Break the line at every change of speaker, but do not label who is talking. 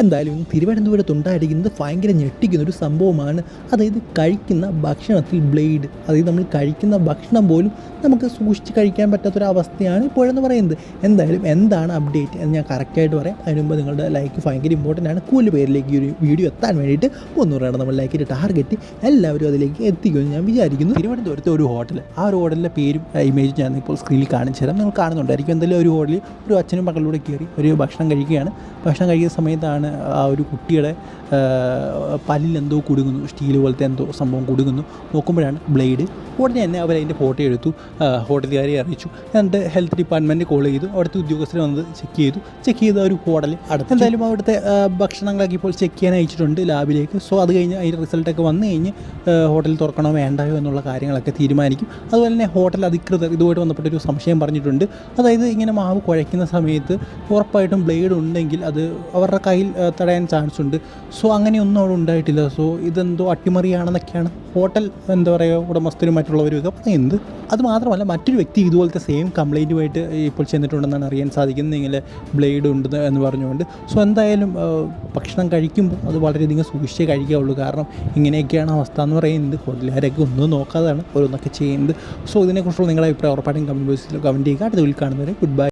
എന്തായാലും ഇന്ന് തിരുവനന്തപുരത്ത് ഉണ്ടായിരിക്കുന്നത് ഭയങ്കര ഞെട്ടിക്കുന്ന ഒരു സംഭവമാണ്. അതായത് കഴിക്കുന്ന ഭക്ഷണത്തിൽ ബ്ലേഡ്. അതായത് നമ്മൾ കഴിക്കുന്ന ഭക്ഷണം പോലും നമുക്ക് സൂക്ഷിച്ച് കഴിക്കാൻ പറ്റാത്തൊരവസ്ഥയാണ് ഇപ്പോഴെന്ന് പറയുന്നത്. എന്തായാലും എന്താണ് അപ്ഡേറ്റ് എന്ന് ഞാൻ കറക്റ്റായിട്ട് പറയാം. അതിന് മുമ്പ് നിങ്ങളുടെ ലൈക്ക് ഭയങ്കര ഇമ്പോർട്ടന്റ് ആണ്. കൂടുതൽ പേരിലേക്ക് ഈ ഒരു വീഡിയോ എത്താൻ വേണ്ടിയിട്ട് മുന്നൂറാണ് നമ്മൾ ലൈക്കിന്റെ ടാർഗറ്റ് എല്ലാവരും അതിലേക്ക് എത്തിക്കുമെന്ന് ഞാൻ വിചാരിക്കുന്നു. തിരുവനന്തപുരത്തെ ഒരു ഹോട്ടൽ ആ ഒരു ഹോട്ടലിന്റെ പേരും ഇമേജ് ഞാൻ ഇപ്പോൾ സ്ക്രീനിൽ കാണിച്ചു തരാം. നിങ്ങൾ കാണുന്നുണ്ടായിരിക്കും. എന്തായാലും ഒരു ഹോട്ടലിൽ ഒരു അച്ഛനും മക്കളിലൂടെ കയറി ഒരു ഭക്ഷണം കഴിക്കുകയാണ്. ഭക്ഷണം കഴിക്കുന്ന സമയത്താണ് ആ ഒരു കുട്ടിയുടെ പല്ലിൽ എന്തോ കുടുങ്ങുന്നു സ്റ്റീൽ പോലത്തെ എന്തോ സംഭവം കുടുങ്ങുന്നു. നോക്കുമ്പോഴാണ് ബ്ലേഡ്. ഉടനെ തന്നെ അവർ അതിന്റെ ഫോട്ടോ എടുത്തു ഹോട്ടലുകാരെ അറിയിച്ചു. എന്നിട്ട് ഹെൽത്ത് ഡിപ്പാർട്ട്മെന്റ് കോൾ ചെയ്തു. അവിടുത്തെ ഉദ്യോഗസ്ഥരെ വന്നത് ചെക്ക് ചെയ്തു. ചെക്ക് ചെയ്ത ഒരു ഹോട്ടൽ അടുത്ത് എന്തായാലും അവിടുത്തെ ഭക്ഷണങ്ങളൊക്കെ ഇപ്പോൾ ചെക്ക് ചെയ്യാൻ അയച്ചിട്ടുണ്ട് ലാബിലേക്ക്. സോ അത് കഴിഞ്ഞ് അതിന്റെ റിസൾട്ടൊക്കെ വന്നു കഴിഞ്ഞ് ഹോട്ടൽ തുറക്കണോ വേണ്ടായോ എന്നുള്ള കാര്യങ്ങളൊക്കെ തീരുമാനിക്കും. അതുപോലെ തന്നെ ഹോട്ടൽ അധികൃതർ ഇതുമായിട്ട് ബന്ധപ്പെട്ട ഒരു സംശയം പറഞ്ഞിട്ടുണ്ട്. അതായത് ഇങ്ങനെ മാവ് കുഴയ്ക്കുന്ന സമയത്ത് ഉറപ്പായിട്ടും ബ്ലേഡ് ഉണ്ടെങ്കിൽ അത് അവരുടെ കയ്യിൽ തടയാൻ ചാൻസ് ഉണ്ട്. സോ അങ്ങനെയൊന്നും അവിടെ ഉണ്ടായിട്ടില്ല. സോ ഇതെന്തോ അട്ടിമറിയാണെന്നൊക്കെയാണ് ഹോട്ടൽ എന്താ പറയുക ഉടമസ്ഥരും മറ്റുള്ളവരുമൊക്കെ പറയുന്നത്. അത് മാത്രമല്ല മറ്റൊരു വ്യക്തി ഇതുപോലത്തെ സെയിം കംപ്ലൈന്റുമായിട്ട് ഇപ്പോൾ ചെന്നിട്ടുണ്ടെന്നാണ് അറിയാൻ സാധിക്കുന്നത്. ഇങ്ങനെ ബ്ലേഡ് ഉണ്ട് എന്ന് പറഞ്ഞുകൊണ്ട്. സോ എന്തായാലും ഭക്ഷണം കഴിക്കുമ്പോൾ അത് വളരെയധികം സൂക്ഷിച്ചേ കഴിക്കാവുള്ളൂ. കാരണം ഇങ്ങനെയൊക്കെയാണ് അവസ്ഥ എന്ന് പറയുന്നത്. ഹോട്ടലുകാരൊക്കെ ഒന്നും നോക്കാതാണ് ഓരോന്നൊക്കെ ചെയ്യുന്നത്. സോ ഇതിനെക്കുറിച്ചുള്ള നിങ്ങളുടെ അഭിപ്രായം ഉറപ്പായിട്ടും കമന്റ് ബോക്സിൽ കമന്റ് ചെയ്യുക. അടുത്ത വീട്ടിൽ കാണുന്നവരെ ഗുഡ് ബൈ